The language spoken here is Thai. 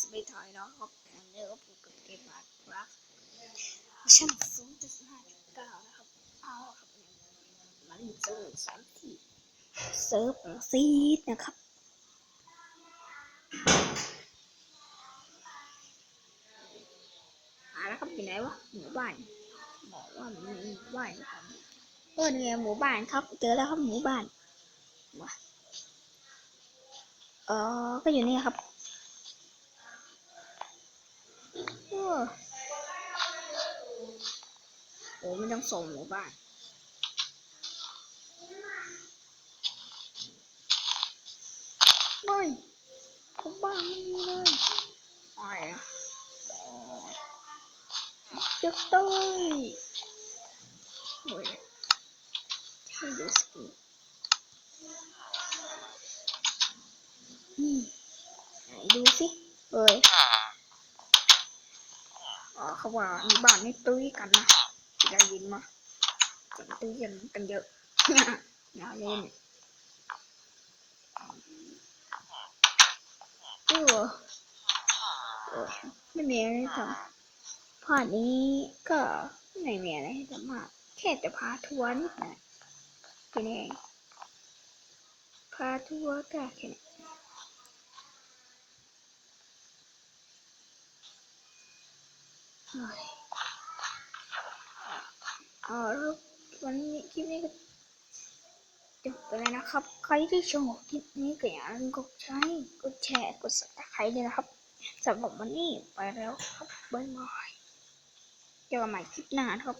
สไปถอยนะครับอันนี้ก็ปกกับเกมากครับชั้นสูงจุดห้าจุดเก้านะครับ เอาครับมันเจอสามที่เซิร์ฟซีดนะครับหาแล้วครับอยู่ไหนวะหมู่บ้านบอกว่ามีหมู่บ้านนะครับเออเนี่ยหมู่บ้านครับ เจอแล้วครับหมู่บ้านว้าเออก็อยู่นี่ครับ โหไม่ต้องส่งหมู่บ้านไม่ผมบ้าไม่มีเลยอะไรอะจะต้อยโอ้ยให้ดูสกินอืมไหนดูสิเอ้ยอ๋อเขาว่ามีบ้านไม่ตุ้ยกันนะ ได้ยินมาเสียงตุ้ยกันกันเยอะอย่าเล่นเออไม่มีอะไรทำพอนี้ก็ไม่มีอะไรให้ทำมากแค่จะพาทัวร์นิดหน่อยแค่นี้พาทัวร์ก็แค่นี้เฮ้ย อาแล้ววันนี้คลิปนี้ก็จบไปแล้วนะครับ ใครที่ชอบคลิปนี้ก็อย่าลืมกดไลค์กดแชร์กดสับสไครต์ด้วยนะครับสำหรับวันนี้ไปแล้วครับบ๊ายบายเจอกันใหม่คลิปหน้านครับ